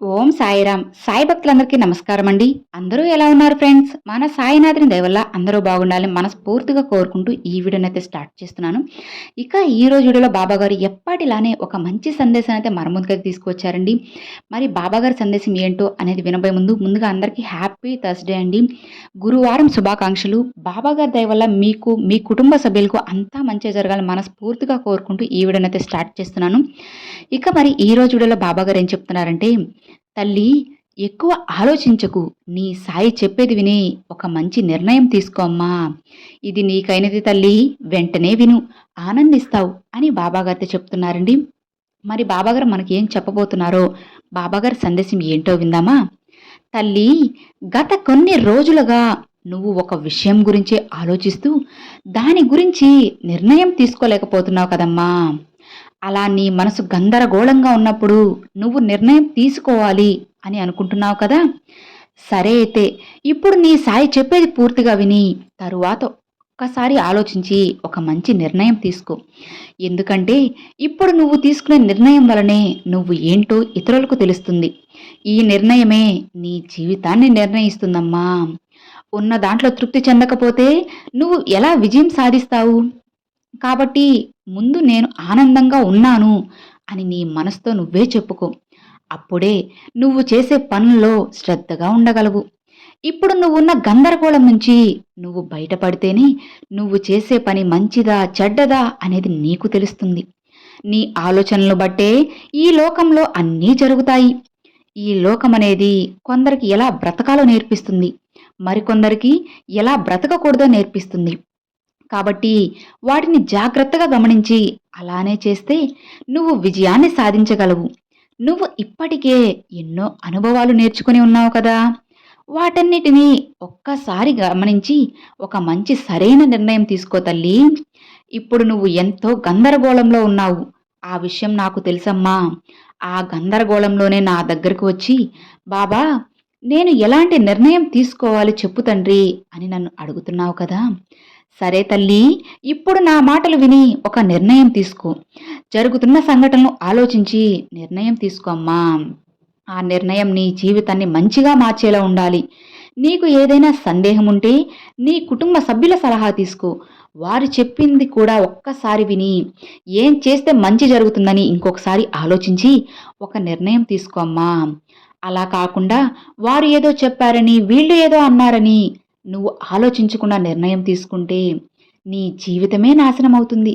ఓం సాయిరామ్. సాయి భక్తులందరికీ నమస్కారం అండి. అందరూ ఎలా ఉన్నారు ఫ్రెండ్స్? మన సాయినాథుని దయవల్ల అందరూ బాగుండాలని మనస్ఫూర్తిగా కోరుకుంటూ ఈ వీడియోని అయితే స్టార్ట్ చేస్తున్నాను. ఇక ఈ రోజు వీడియోలో బాబాగారు ఎప్పటిలానే ఒక మంచి సందేశాన్ని అయితే మన ముందుకైతే తీసుకొచ్చారండి. మరి బాబాగారి సందేశం ఏంటో అనేది వినబోయే ముందు ముందుగా అందరికీ హ్యాపీ థర్స్డే అండి. గురువారం శుభాకాంక్షలు. బాబాగారి దయవల్ల మీకు మీ కుటుంబ సభ్యులకు అంతా మంచిగా జరగాలని మనస్ఫూర్తిగా కోరుకుంటూ ఈ వీడియోని అయితే స్టార్ట్ చేస్తున్నాను. ఇక మరి ఈ రోజు వీడియోలో బాబాగారు ఏం చెప్తున్నారంటే తల్లి ఎక్కువ ఆలోచించకు. నీ సాయి చెప్పేది విని ఒక మంచి నిర్ణయం తీసుకో అమ్మా. ఇది నీకైనది తల్లి. వెంటనే విను. ఆనందిస్తావు అని బాబాగారితో చెప్తున్నారండి. మరి బాబాగారు మనకి ఏం చెప్పబోతున్నారో బాబాగారి సందేశం ఏంటో విందామా? తల్లి గత కొన్ని రోజులుగా నువ్వు ఒక విషయం గురించి ఆలోచిస్తూ దాని గురించి నిర్ణయం తీసుకోలేకపోతున్నావు కదమ్మా. అలా నీ మనసు గందరగోళంగా ఉన్నప్పుడు నువ్వు నిర్ణయం తీసుకోవాలి అని అనుకుంటున్నావు కదా? సరే అయితే ఇప్పుడు నీ సాయి చెప్పేది పూర్తిగా విని తరువాత ఒక్కసారి ఆలోచించి ఒక మంచి నిర్ణయం తీసుకో. ఎందుకంటే ఇప్పుడు నువ్వు తీసుకునే నిర్ణయం వలనే నువ్వు ఏంటో ఇతరులకు తెలుస్తుంది. ఈ నిర్ణయమే నీ జీవితాన్ని నిర్ణయిస్తుందమ్మా. ఉన్న దాంట్లో తృప్తి చెందకపోతే నువ్వు ఎలా విజయం సాధిస్తావు? కాబట్టి ముందు నేను ఆనందంగా ఉన్నాను అని నీ మనసుతో నువ్వే చెప్పుకో. అప్పుడే నువ్వు చేసే పనుల్లో శ్రద్ధగా ఉండగలవు. ఇప్పుడు నువ్వున్న గందరగోళం నుంచి నువ్వు బయటపడితేనే నువ్వు చేసే పని మంచిదా చెడ్డదా అనేది నీకు తెలుస్తుంది. నీ ఆలోచనలు బట్టే ఈ లోకంలో అన్నీ జరుగుతాయి. ఈ లోకం అనేది కొందరికి ఎలా బ్రతకాలో నేర్పిస్తుంది. మరికొందరికి ఎలా బ్రతకకూడదో నేర్పిస్తుంది. కాబట్టి వాటిని జాగ్రత్తగా గమనించి అలానే చేస్తే నువ్వు విజయాన్ని సాధించగలవు. నువ్వు ఇప్పటికే ఎన్నో అనుభవాలు నేర్చుకుని ఉన్నావు కదా. వాటన్నిటినీ ఒక్కసారి గమనించి ఒక మంచి సరైన నిర్ణయం తీసుకో తల్లి. ఇప్పుడు నువ్వు ఎంతో గందరగోళంలో ఉన్నావు. ఆ విషయం నాకు తెలుసమ్మా. ఆ గందరగోళంలోనే నా దగ్గరకు వచ్చి బాబా నేను ఎలాంటి నిర్ణయం తీసుకోవాలి చెప్పు తండ్రి అని నన్ను అడుగుతున్నావు కదా. సరే తల్లి ఇప్పుడు నా మాటలు విని ఒక నిర్ణయం తీసుకో. జరుగుతున్న సంఘటనలు ఆలోచించి నిర్ణయం తీసుకోమ్మా ఆ నిర్ణయం నీ జీవితాన్ని మంచిగా మార్చేలా ఉండాలి. నీకు ఏదైనా సందేహం ఉంటే నీ కుటుంబ సభ్యుల సలహా తీసుకో. వారు చెప్పింది కూడా ఒక్కసారి విని ఏం చేస్తే మంచి జరుగుతుందని ఇంకొకసారి ఆలోచించి ఒక నిర్ణయం తీసుకోమ్మా అలా కాకుండా వారు ఏదో చెప్పారని వీళ్ళు ఏదో అన్నారని నువ్వు ఆలోచించకుండా నిర్ణయం తీసుకుంటే నీ జీవితమే నాశనం అవుతుంది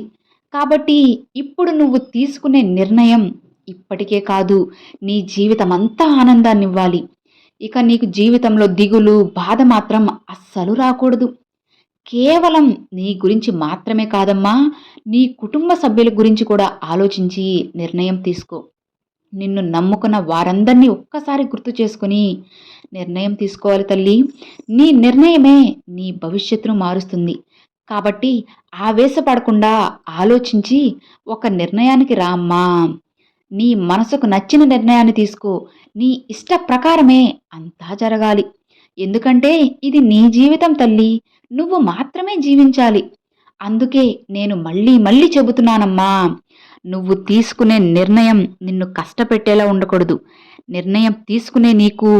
కాబట్టి ఇప్పుడు నువ్వు తీసుకునే నిర్ణయం ఇప్పటికే కాదు నీ జీవితం అంతా ఆనందాన్ని ఇవ్వాలి ఇక నీకు జీవితంలో దిగులు బాధ మాత్రం అస్సలు రాకూడదు. కేవలం నీ గురించి మాత్రమే కాదమ్మా నీ కుటుంబ సభ్యుల గురించి కూడా ఆలోచించి నిర్ణయం తీసుకో. నిన్ను నమ్ముకున్న వారందరినీ ఒక్కసారి గుర్తు చేసుకుని నిర్ణయం తీసుకోవాలి తల్లి. నీ నిర్ణయమే నీ భవిష్యత్తును మారుస్తుంది. కాబట్టి ఆవేశపడకుండా ఆలోచించి ఒక నిర్ణయానికి రామ్మా నీ మనసుకు నచ్చిన నిర్ణయాన్ని తీసుకో. నీ ఇష్ట ప్రకారమే అంతా జరగాలి. ఎందుకంటే ఇది నీ జీవితం తల్లి. నువ్వు మాత్రమే జీవించాలి. అందుకే నేను మళ్ళీ మళ్ళీ చెబుతున్నానమ్మా. నువ్వు తీసుకునే నిర్ణయం నిన్ను కష్టపెట్టేలా ఉండకూడదు. నిర్ణయం తీసుకునే నీకు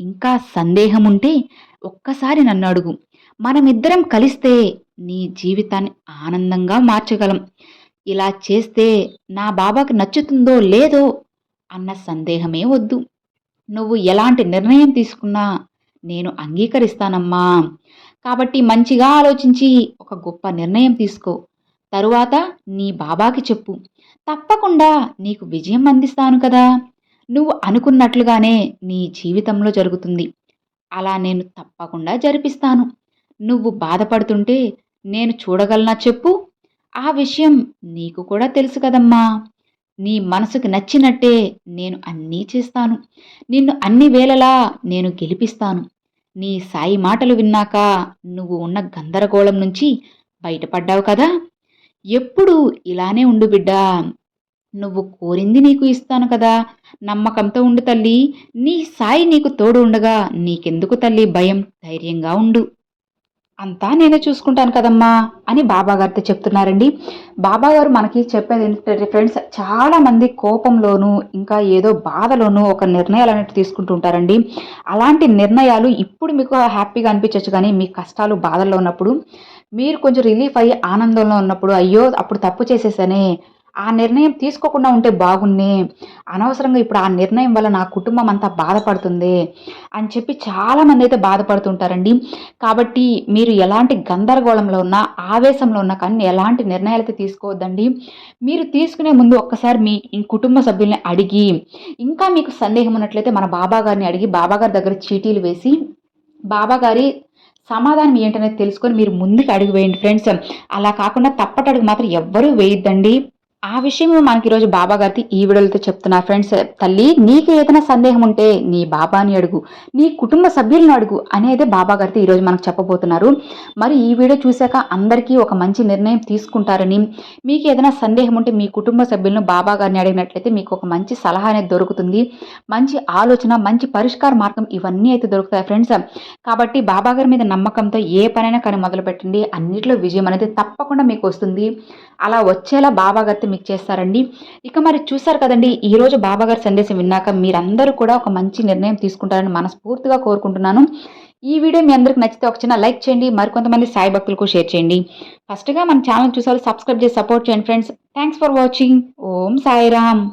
ఇంకా సందేహం ఉంటే ఒక్కసారి నన్ను అడుగు. మనమిద్దరం కలిస్తే నీ జీవితాన్ని ఆనందంగా మార్చగలం. ఇలా చేస్తే నా బాబాకి నచ్చుతుందో లేదో అన్న సందేహమే వద్దు. నువ్వు ఎలాంటి నిర్ణయం తీసుకున్నా నేను అంగీకరిస్తానమ్మా. కాబట్టి మంచిగా ఆలోచించి ఒక గొప్ప నిర్ణయం తీసుకో. తరువాత నీ బాబాకి చెప్పు. తప్పకుండా నీకు విజయం అందిస్తాను కదా. నువ్వు అనుకున్నట్లుగానే నీ జీవితంలో జరుగుతుంది. అలా నేను తప్పకుండా జరిపిస్తాను. నువ్వు బాధపడుతుంటే నేను చూడగలనా చెప్పు. ఆ విషయం నీకు కూడా తెలుసు కదమ్మా. నీ మనసుకు నచ్చినట్టే నేను అన్నీ చేస్తాను. నిన్ను అన్ని వేళలా నేను గెలిపిస్తాను. నీ సాయి మాటలు విన్నాక నువ్వు ఉన్న గందరగోళం నుంచి బయటపడ్డావు కదా. ఎప్పుడు ఇలానే ఉండు బిడ్డా. నువ్వు కోరింది నీకు ఇస్తాను కదా. నమ్మకంతో ఉండు తల్లి. నీ సాయి నీకు తోడు ఉండగా నీకెందుకు తల్లి భయం? ధైర్యంగా ఉండు. అంతా నేనే చూసుకుంటాను కదమ్మా అని బాబాగారితో చెప్తున్నారండి. బాబాగారు మనకి చెప్పేది ఏంటంటే ఫ్రెండ్స్ చాలామంది కోపంలోనూ ఇంకా ఏదో బాధలోనూ ఒక నిర్ణయాలు అనేవి తీసుకుంటూ ఉంటారండి. అలాంటి నిర్ణయాలు ఇప్పుడు మీకు హ్యాపీగా అనిపించవచ్చు కానీ మీ కష్టాలు బాధల్లో ఉన్నప్పుడు మీరు కొంచెం రిలీఫ్ అయ్యి ఆనందంలో ఉన్నప్పుడు అయ్యో అప్పుడు తప్పు చేసేసానే ఆ నిర్ణయం తీసుకోకుండా ఉంటే బాగున్నే. అనవసరంగా ఇప్పుడు ఆ నిర్ణయం వల్ల నా కుటుంబం అంతా బాధపడుతుంది అని చెప్పి చాలామంది అయితే బాధపడుతుంటారండి. కాబట్టి మీరు ఎలాంటి గందరగోళంలో ఉన్నా ఆవేశంలో ఉన్నా కానీ ఎలాంటి నిర్ణయాలు అయితే తీసుకోవద్దండి. మీరు తీసుకునే ముందు ఒక్కసారి మీ కుటుంబ సభ్యుల్ని అడిగి ఇంకా మీకు సందేహం ఉన్నట్లయితే మన బాబా గారిని అడిగి బాబా గారి దగ్గర చీటీలు వేసి బాబా గారి సమాధానం ఏంటనేది తెలుసుకొని మీరు ముందుకు అడుగు వేయండి ఫ్రెండ్స్. అలా కాకుండా తప్పటడుగు మాత్రం ఎవ్వరూ వేయద్దండి. ఆ విషయం మనకి ఈరోజు బాబా గారికి ఈ వీడియోలతో చెప్తున్నా. ఫ్రెండ్స్ తల్లి నీకు ఏదైనా సందేహం ఉంటే నీ బాబాని అడుగు నీ కుటుంబ సభ్యులను అడుగు అనేది బాబా గారికి ఈరోజు మనకు చెప్పబోతున్నారు. మరి ఈ వీడియో చూశాక అందరికీ ఒక మంచి నిర్ణయం తీసుకుంటారని మీకు ఏదైనా సందేహం ఉంటే మీ కుటుంబ సభ్యులను బాబా గారిని అడిగినట్లయితే మీకు ఒక మంచి సలహా అనేది దొరుకుతుంది. మంచి ఆలోచన మంచి పరిష్కార మార్గం ఇవన్నీ అయితే దొరుకుతాయి ఫ్రెండ్స్ కాబట్టి బాబా గారి మీద నమ్మకంతో ఏ పనైనా కానీ మొదలు పెట్టండి అన్నిట్లో విజయం అనేది తప్పకుండా మీకు వస్తుంది. అలా వచ్చేలా బాబాగారితో మీకు చేస్తారండి. ఇక మరి చూసారు కదండి ఈరోజు బాబాగారి సందేశం విన్నాక మీరందరూ కూడా ఒక మంచి నిర్ణయం తీసుకుంటారని మనస్ఫూర్తిగా కోరుకుంటున్నాను. ఈ వీడియో మీ అందరికి నచ్చితే ఒక చిన్న లైక్ చేయండి మరికొంతమంది సాయి భక్తులకు షేర్ చేయండి. ఫస్ట్గా మన ఛానల్ చూసారు సబ్స్క్రైబ్ చేసి సపోర్ట్ చేయండి friends. Thanks for watching. Om Sairam.